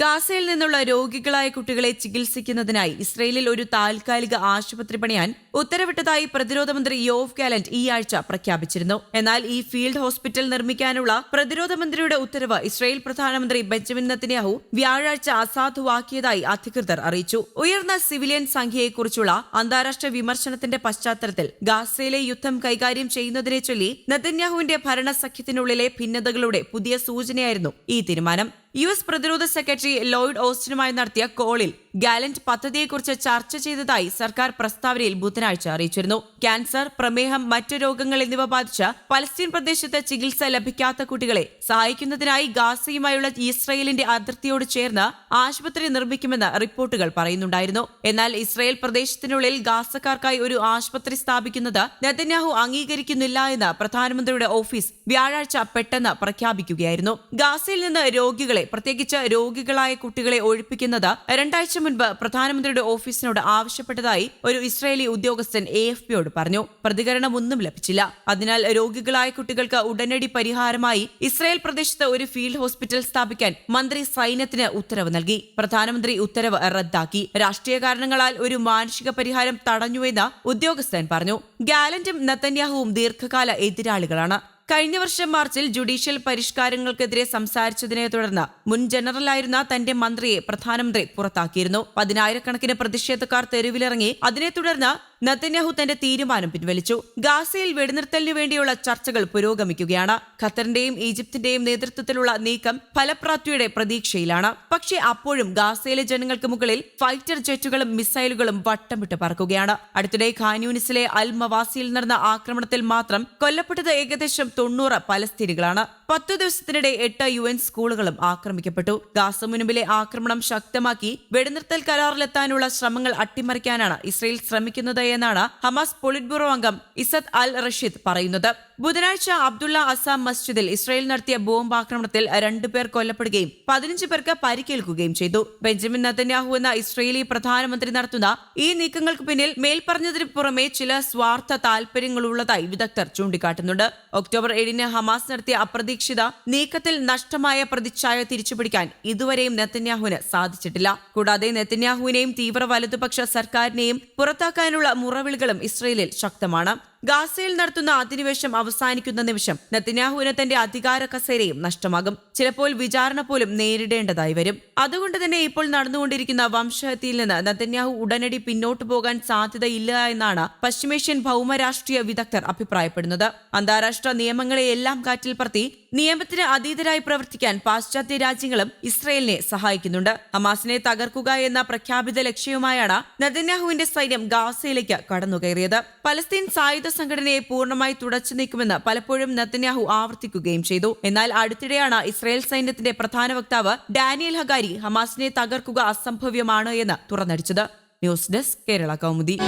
ഗാസയിൽ നിന്നുള്ള രോഗികളായ കുട്ടികളെ ചികിത്സിക്കുന്നതിനായി ഇസ്രയേലിൽ ഒരു താൽക്കാലിക ആശുപത്രി പണിയാൻ ഉത്തരവിട്ടതായി പ്രതിരോധ മന്ത്രി യോവ് ഗാലന്റ് ഈ ആഴ്ച പ്രഖ്യാപിച്ചിരുന്നു. എന്നാൽ ഈ ഫീൽഡ് ഹോസ്പിറ്റൽ നിർമ്മിക്കാനുള്ള പ്രതിരോധ മന്ത്രിയുടെ ഉത്തരവ് ഇസ്രയേൽ പ്രധാനമന്ത്രി ബെഞ്ചമിൻ നത്തന്യാഹു വ്യാഴാഴ്ച അസാധുവാക്കിയതായി അധികൃതർ അറിയിച്ചു. ഉയർന്ന സിവിലിയൻ സംഖ്യയെക്കുറിച്ചുള്ള അന്താരാഷ്ട്ര വിമർശനത്തിന്റെ പശ്ചാത്തലത്തിൽ ഗാസയിലെ യുദ്ധം കൈകാര്യം ചെയ്യുന്നതിനെ ചൊല്ലി നെതന്യാഹുവിന്റെ ഭരണസഖ്യത്തിനുള്ളിലെ ഭിന്നതകളുടെ പുതിയ സൂചനയായിരുന്നു ഈ തീരുമാനം. യു എസ് പ്രതിരോധ സെക്രട്ടറി ലോയിഡ് ഓസ്റ്റിനുമായി നടത്തിയ കോളിൽ ഗാലന്റ് പദ്ധതിയെക്കുറിച്ച് ചർച്ച ചെയ്തതായി സർക്കാർ പ്രസ്താവനയിൽ ബുധനാഴ്ച അറിയിച്ചിരുന്നു. ക്യാൻസർ പ്രമേഹം മറ്റ് രോഗങ്ങൾ എന്നിവ ബാധിച്ച പലസ്തീൻ പ്രദേശത്ത് ചികിത്സ ലഭിക്കാത്ത കുട്ടികളെ സഹായിക്കുന്നതിനായി ഗാസയുമായുള്ള ഇസ്രയേലിന്റെ അതിർത്തിയോട് ചേർന്ന് ആശുപത്രി നിർമ്മിക്കുമെന്ന് റിപ്പോർട്ടുകൾ പറയുന്നുണ്ടായിരുന്നു. എന്നാൽ ഇസ്രയേൽ പ്രദേശത്തിനുള്ളിൽ ഗാസക്കാർക്കായി ഒരു ആശുപത്രി സ്ഥാപിക്കുന്നത് നെതന്യാഹു അംഗീകരിക്കുന്നില്ല എന്ന് പ്രധാനമന്ത്രിയുടെ ഓഫീസ് വ്യാഴാഴ്ച പെട്ടെന്ന് പ്രഖ്യാപിക്കുകയായിരുന്നു. ഗാസയിൽ നിന്ന് രോഗികളെ പ്രത്യേകിച്ച് രോഗികളായ കുട്ടികളെ ഒഴിപ്പിക്കുന്നത് രണ്ടാഴ്ച മുൻപ് പ്രധാനമന്ത്രിയുടെ ഓഫീസിനോട് ആവശ്യപ്പെട്ടതായി ഒരു ഇസ്രായേലി ഉദ്യോഗസ്ഥൻ എ എഫ് പിയോട് പറഞ്ഞു. പ്രതികരണമൊന്നും ലഭിച്ചില്ല. അതിനാൽ രോഗികളായ കുട്ടികൾക്ക് ഉടനടി പരിഹാരമായി ഇസ്രായേൽ പ്രദേശത്ത് ഒരു ഫീൽഡ് ഹോസ്പിറ്റൽ സ്ഥാപിക്കാൻ മന്ത്രി സൈന്യത്തിന് ഉത്തരവ് നൽകി. പ്രധാനമന്ത്രി ഉത്തരവ് റദ്ദാക്കി. രാഷ്ട്രീയ കാരണങ്ങളാൽ ഒരു മാനുഷിക പരിഹാരം തടഞ്ഞുവെന്ന് ഉദ്യോഗസ്ഥൻ പറഞ്ഞു. ഗാലന്റും നത്തന്യാഹുവും ദീർഘകാല എതിരാളികളാണ്. കഴിഞ്ഞ വർഷം മാർച്ചിൽ ജുഡീഷ്യൽ പരിഷ്കാരങ്ങൾക്കെതിരെ സംസാരിച്ചതിനെ തുടർന്ന് മുൻ ജനറലായിരുന്ന തന്റെ മന്ത്രിയെ പ്രധാനമന്ത്രി പുറത്താക്കിയിരുന്നു. പതിനായിരക്കണക്കിന് പ്രതിഷേധക്കാർ തെരുവിലിറങ്ങി അതിനെ തുടർന്ന് നത്തന്യാഹു തന്റെ തീരുമാനം പിൻവലിച്ചു. ഗാസയിൽ വെടിനിർത്തലിനു വേണ്ടിയുള്ള ചർച്ചകൾ പുരോഗമിക്കുകയാണ്. ഖത്തറിന്റെയും ഈജിപ്തിന്റെയും നേതൃത്വത്തിലുള്ള നീക്കം ഫലപ്രാപ്തിയുടെ പ്രതീക്ഷയിലാണ്. പക്ഷേ അപ്പോഴും ഗാസയിലെ ജനങ്ങൾക്ക് മുകളിൽ ഫൈറ്റർ ജെറ്റുകളും മിസൈലുകളും വട്ടമിട്ട് പറക്കുകയാണ്. അടുത്തിടെ ഖാൻയൂനിസിലെ അൽ മവാസിയിൽ നടന്ന ആക്രമണത്തിൽ മാത്രം കൊല്ലപ്പെട്ടത് ഏകദേശം തൊണ്ണൂറ് പലസ്തീനികളാണ്. പത്തു ദിവസത്തിനിടെ എട്ട് യു എൻ സ്കൂളുകളും ആക്രമിക്കപ്പെട്ടു. ഗാസ മുൻപിലെ ആക്രമണം ശക്തമാക്കി വെടിനിർത്തൽ കരാറിലെത്താനുള്ള ശ്രമങ്ങൾ അട്ടിമറിക്കാനാണ് ഇസ്രയേൽ ശ്രമിക്കുന്നത് എന്നാണ് ഹമാസ് പൊളിറ്റ് ബ്യൂറോ അംഗം ഇസദ് അൽ റഷീദ് പറയുന്നത്. ബുധനാഴ്ച അബ്ദുള്ള അസാം മസ്ജിദിൽ ഇസ്രായേൽ നടത്തിയ ബോംബ് ആക്രമണത്തിൽ രണ്ടുപേർ കൊല്ലപ്പെടുകയും പതിനഞ്ച് പേർക്ക് പരിക്കേൽക്കുകയും ചെയ്തു. ബെഞ്ചമിൻ നത്തന്യാഹു എന്ന ഇസ്രയേലി പ്രധാനമന്ത്രി നടത്തുന്ന ഈ നീക്കങ്ങൾക്ക് പിന്നിൽ മേൽപ്പറഞ്ഞതിന് പുറമെ ചില സ്വാർത്ഥ താൽപര്യങ്ങളുള്ളതായി വിദഗ്ധർ ചൂണ്ടിക്കാട്ടുന്നുണ്ട്. ഒക്ടോബർ ഏഴിന് ഹമാസ് നടത്തിയ അപ്രതീക്ഷിത നീക്കത്തിൽ നഷ്ടമായ പ്രതിച്ഛായ തിരിച്ചുപിടിക്കാൻ ഇതുവരെയും നെത്തന്യാഹുവിന് സാധിച്ചിട്ടില്ല. കൂടാതെ നെത്തന്യാഹുവിനെയും തീവ്ര വലതുപക്ഷ സർക്കാരിനെയും പുറത്താക്കാനുള്ള മുറവിളികളും ഇസ്രയേലിൽ ശക്തമാണ് ഗാസയിൽ നടത്തുന്ന അധിനിവേശം അവസാനിക്കുന്ന നിമിഷം നെത്തിനാഹുവിന് തന്റെ അധികാര കസേരയും നഷ്ടമാകും. ചിലപ്പോൾ വിചാരണ പോലും നേരിടേണ്ടതായി വരും. അതുകൊണ്ട് തന്നെ ഇപ്പോൾ നടന്നുകൊണ്ടിരിക്കുന്ന വംശഹത്യയിൽ നിന്ന് നെത്തന്യാഹു ഉടനടി പിന്നോട്ടു പോകാൻ സാധ്യതയില്ല എന്നാണ് പശ്ചിമേഷ്യൻ ഭൗമരാഷ്ട്രീയ വിദഗ്ധർ അഭിപ്രായപ്പെടുന്നത്. അന്താരാഷ്ട്ര നിയമങ്ങളെ എല്ലാം കാറ്റിൽ പറത്തി നിയമത്തിന് അതീതരായി പ്രവർത്തിക്കാൻ പാശ്ചാത്യ രാജ്യങ്ങളും ഇസ്രയേലിനെ സഹായിക്കുന്നുണ്ട്. ഹമാസിനെ തകർക്കുക എന്ന പ്രഖ്യാപിത ലക്ഷ്യവുമായാണ് നെതന്യാഹുവിന്റെ സൈന്യം ഗാസയിലേക്ക് കടന്നുകയറിയത്. പലസ്തീൻ സായുധ സംഘടനയെ പൂർണമായി തുടച്ചു നീക്കുമെന്ന് പലപ്പോഴും നത്തന്യാഹു ആവർത്തിക്കുകയും ചെയ്തു. എന്നാൽ അടുത്തിടെയാണ് ഇസ്രായേൽ സൈന്യത്തിന്റെ പ്രധാന വക്താവ് ഡാനിയൽ ഹഗാരി ഹമാസിനെ തകർക്കുക അസംഭവ്യമാണ് എന്ന് തുറന്നടിച്ചത്. News desk Kerala Kaumudi.